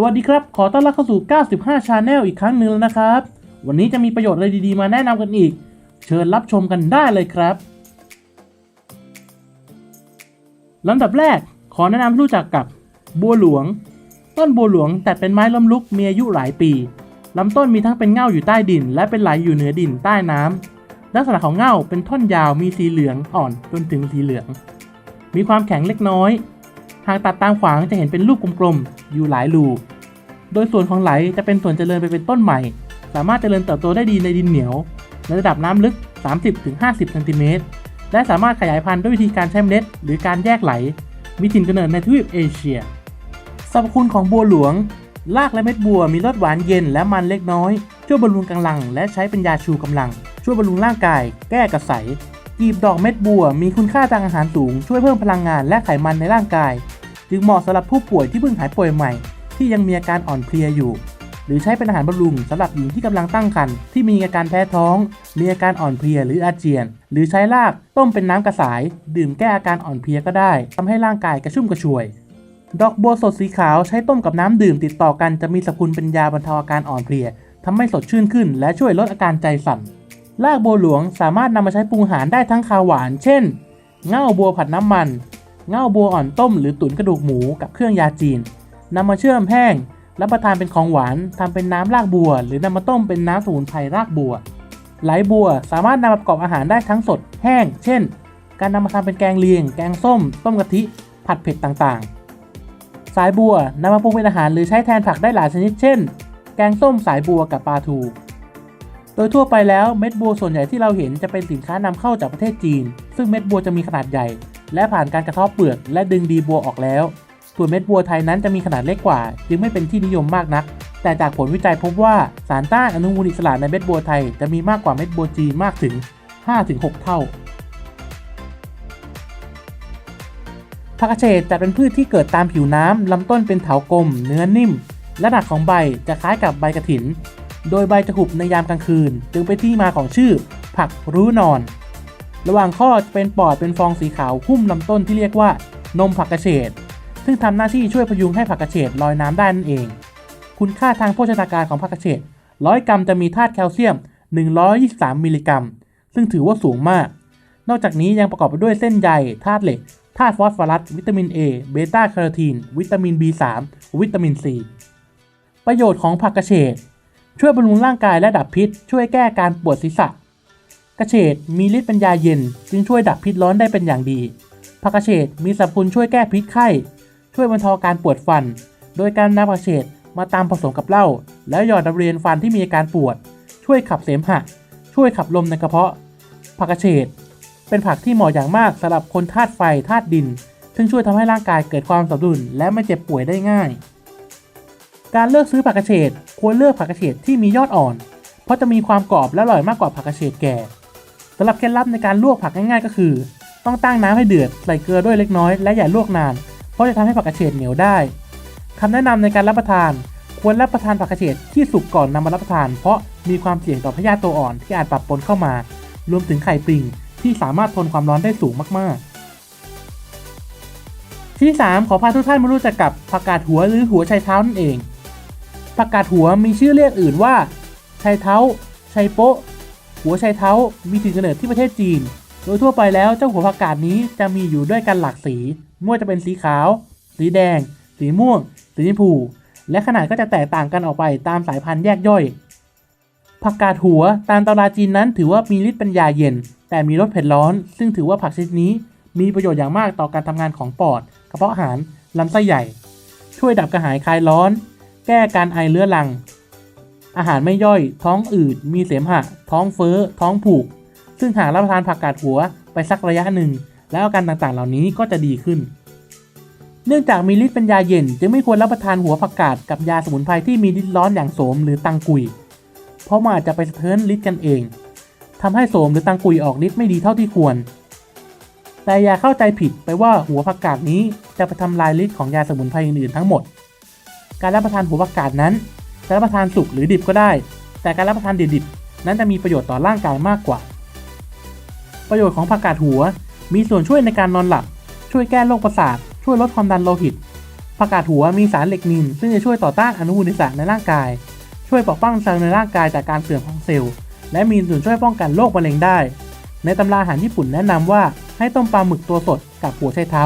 สวัสดีครับ ขอต้อนรับเข้าสู่ 95 Channel อีกครั้งหนึ่งแล้วนะครับ วันนี้จะมีประโยชน์อะไรดีๆ มาแนะนำกันอีก เชิญรับชมกันได้เลยครับลำดับแรกขอแนะนำให้รู้จักกับบัวหลวง ต้นบัวหลวงแต่เป็นไม้ล้มลุกมีอายุหลายปีลำต้นมีทั้งเป็นเง่าอยู่ใต้ดิน และเป็นไหลอยู่เหนือดินใต้น้ำลักษณะของเง่าเป็นท่อนยาวมีสีเหลืองอ่อนจนถึงสีเหลือง มีความแข็งเล็กน้อย หากตัดตามขวางจะเห็นเป็นลูกกลมๆ อยู่หลายรูโดยส่วนของไหลจะเป็นส่วนเจริญไปเป็นต้นใหม่ สามารถเจริญเติบโตได้ดีในดินเหนียวในระดับน้ำลึก 30-50เซนติเมตร และสามารถขยายพันธุ์ด้วยวิธีการใช้เมล็ด หรือการแยกไหล มีถิ่นกำเนิดในทวีปเอเชีย สรรพคุณของบัวหลวง รากและเม็ดบัวมีรสหวานเย็นและมันเล็กน้อย ช่วยบำรุงกำลัง และใช้เป็นยาชูกำลัง ช่วยบำรุงร่างกาย แก้กระสายกีบดอกเม็ดบัวมีคุณค่าทางอาหารสูง ช่วยเพิ่มพลังงานและไขมันในร่างกาย จึงเหมาะสำหรับผู้ป่วยที่เพิ่งหายป่วยใหม่ ที่ยังมีอาการอ่อนเพลียอยู่ หรือใช้เป็นอาหารบำรุงสำหรับหญิงที่กำลังตั้งครรภ์ที่มีอาการแพ้ท้อง มีอาการอ่อนเพลียหรืออาเจียน หรือใช้รากต้มเป็นน้ำกระสาย ดื่มแก้อาการอ่อนเพลียก็ได้ทำให้ร่างกายกระชุ่มกระชวย ดอกบัวสดสีขาวใช้ต้มกับน้ำดื่มติดต่อกันจะมีสรรพคุณเป็นยาบรรเทาอาการอ่อนเพลียทำให้สดชื่นขึ้น และช่วยลดอาการใจสั่นรากบัวหลวงสามารถนำมาใช้ปรุงอาหารได้ทั้งคาวหวาน เช่น เง่าบัวผัดน้ำมัน เง่าบัวอ่อนต้มหรือตุ๋นกระดูกหมูกับเครื่องยาจีนนำมาเชื่อมแห้งรับประทานเป็นของหวานทำเป็นน้ำรากบัว หรือนำมาต้มเป็นน้ำสมุนไพรรากบัว ไหลบัวสามารถนำมาประกอบอาหารได้ทั้งสดแห้ง เช่น การนำมาทำเป็นแกงเลียง แกงส้ม ต้มกะทิ ผัดเผ็ดต่างๆ สายบัวนำมาปรุงเป็นอาหารหรือใช้แทนผักได้หลายชนิด เช่น แกงส้มสายบัวกับปลาทู โดยทั่วไปแล้วเม็ดบัวส่วนใหญ่ที่เราเห็นจะเป็นสินค้านำเข้าจากประเทศจีน ซึ่งเม็ดบัวจะมีขนาดใหญ่ และผ่านการกระเทาะเปลือกและดึงดีบัวออกแล้ว ส่วนเม็ดบัวไทยนั้นจะมีขนาดเล็กกว่า จึงไม่เป็นที่นิยมมากนัก แต่จากผลวิจัยพบว่าสารต้านอนุมูลอิสระในเม็ดบัวไทยจะมีมากกว่าเม็ดบัวจีนมากถึง 5-6 เท่าผักกระเฉดจะเป็นพืชที่เกิดตามผิวน้ำลำต้นเป็นเถากลม เนื้อนิ่ม และหนักของใบจะคล้ายกับใบกระถิน โดยใบจะหุบในยามกลางคืน จึงเป็นที่มาของชื่อ ผักรู้นอน ระหว่างข้อจะเป็นปอดเป็นฟองสีขาวหุ้มลำต้นที่เรียกว่านมผักกระเฉดซึ่งทำหน้าที่ช่วยพยุงให้ผักกระเฉดลอยน้ำได้นั่นเอง คุณค่าทางโภชนาการของผักกระเฉด100กรัมจะมีธาตุแคลเซียม 123 มิลลิกรัม ซึ่งถือว่าสูงมาก นอกจากนี้ยังประกอบไปด้วยเส้นใยธาตุเหล็กธาตุฟอสฟอรัส วิตามิน A เบต้าแคโรทีน วิตามิน B3 วิตามิน C ประโยชน์ของผักกระเฉดช่วยบำรุงร่างกายและดับพิษ ช่วยแก้การปวดศีรษะ กระเฉดมีฤทธิ์เป็นยาเย็น จึงช่วยดับพิษร้อนได้เป็นอย่างดีผักกระเฉดมีสรรพคุณช่วยแก้พิษไข้ ช่วยบรรเทาการปวดฟัน โดยการนำผักกระเฉดมาตามผสมกับเหล้าแล้วหยอดบริเวณฟันที่มีอาการปวด ช่วยขับเสมหะ ช่วยขับลมในกระเพาะ ผักกระเฉดเป็นผักที่เหมาะอย่างมากสำหรับคนธาตุไฟธาตุดิน ซึ่งช่วยทำให้ร่างกายเกิดความสมดุลและไม่เจ็บป่วยได้ง่าย การเลือกซื้อผักกระเฉดควรเลือกผักกระเฉดที่มียอดอ่อน เพราะจะมีความกรอบและอร่อยมากกว่าผักกระเฉดแก่ สำหรับเคล็ดลับในการลวกผักง่ายๆ ก็คือ ต้องตั้งน้ำให้เดือดใส่เกลือด้วยเล็กน้อยและอย่าลวกนาน เพราะจะทำให้ผักกระเฉดเหนียวได้คำแนะนำในการรับประทาน ควรรับประทานผักกระเฉดที่สุกก่อนนำมารับประทาน เพราะมีความเสี่ยงต่อพยาธิตัวอ่อนที่อาจปรับปนเข้ามา รวมถึงไข่ปริงที่สามารถทนความร้อนได้สูงมากๆ ที่ 3 ขอพาทุกท่านมารู้จักกับผักกาดหัวหรือหัวไชเท้านั่นเองผักกาดหัวมีชื่อเรียกอื่นว่าไชเท้าไชโป๊ะ หัวไชเท้ามีถิ่นกำเนิดที่ประเทศจีน โดยทั่วไปแล้วเจ้าหัวผักกาดนี้จะมีอยู่ด้วยกันหลากสีไม่ว่าจะเป็นสีขาว สีแดง สีม่วง สีชมพู และขนาดก็จะแตกต่างกันออกไปตามสายพันธุ์แยกย่อย ผักกาดหัวตามตำราจีนนั้นถือว่ามีฤทธิ์เป็นยาเย็น แต่มีรสเผ็ดร้อน ซึ่งถือว่าผักชนิดนี้ มีประโยชน์อย่างมากต่อการทำงานของปอด กระเพาะอาหารลำไส้ใหญ่ ช่วยดับกระหายคลายร้อน แก้การไอเรื้อรัง อาหารไม่ย่อย ท้องอืด มีเสมหะ ท้องเฟ้อ ท้องผูก ซึ่งหากรับประทานผักกาดหัวไปสักระยะหนึ่ง แล้วอาการต่างๆ เหล่านี้ก็จะดีขึ้น เนื่องจากมีฤทธิ์เป็นยาเย็น จึงไม่ควรรับประทานหัวผักกาดกับยาสมุนไพรที่มีฤทธิ์ร้อนอย่างโสมหรือตังกุย เพราะมันอาจจะไปสะเทือนฤทธิ์กันเองทำให้โสมหรือตังกุยออกฤทธิ์ไม่ดีเท่าที่ควร แต่อย่าเข้าใจผิดไปว่าหัวผักกาดนี้จะไปทำลายฤทธิ์ของยาสมุนไพรอื่นๆทั้งหมด การรับประทานหัวผักกาดนั้น จะรับประทานสุกหรือดิบก็ได้ แต่การรับประทานดิบๆนั้นจะมีประโยชน์ต่อร่างกายมากกว่า ประโยชน์ของผักกาดหัว มีส่วนช่วยในการนอนหลับ ช่วยแก้โรคประสาท ช่วยลดความดันโลหิต ผักกาดหัวมีสารเหล็กนิน ซึ่งจะช่วยต่อต้านอนุมูลอิสระในร่างกาย ช่วยปกป้องเซลล์ในร่างกายจากการเสื่อมของเซลล์ และมีส่วนช่วยป้องกันโรคมะเร็งได้ ในตำราอาหารญี่ปุ่นแนะนำว่าให้ต้มปลาหมึกตัวสดกับหัวไชเท้า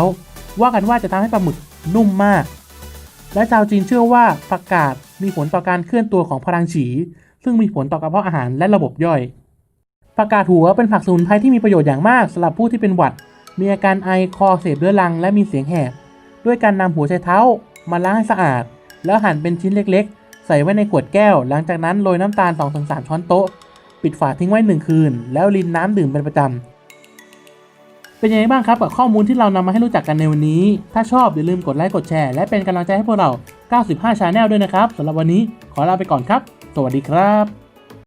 ว่ากันว่าจะทำให้ปลาหมึกนุ่มมาก และชาวจีนเชื่อว่าผักกาดมีผลต่อการเคลื่อนตัวของพลังฉี ซึ่งมีผลต่อกระเพาะอาหารและระบบย่อยผักกาดหัวเป็นผักสมุนไพรที่มีประโยชน์อย่างมากสำหรับผู้ที่เป็นหวัด มีอาการไอคอเสพเรื้อรังและมีเสียงแหบด้วยการนำหัวไชเท้ามาล้างให้สะอาด แล้วหั่นเป็นชิ้นเล็กๆ ใส่ไว้ในขวดแก้ว หลังจากนั้นโรยน้ำตาล2-3ช้อนโต๊ะ ปิดฝาทิ้งไว้1คืน แล้วรินน้ำดื่มเป็นประจำ เป็นยังไงบ้างครับกับข้อมูลที่เรานำมาให้รู้จักกันในวันนี้ ถ้าชอบอย่าลืมกดไลค์กดแชร์และเป็นกำลังใจให้พวกเรา 95 Channel ด้วยนะครับสำหรับวันนี้ขอลาไปก่อนครับ สวัสดีครับ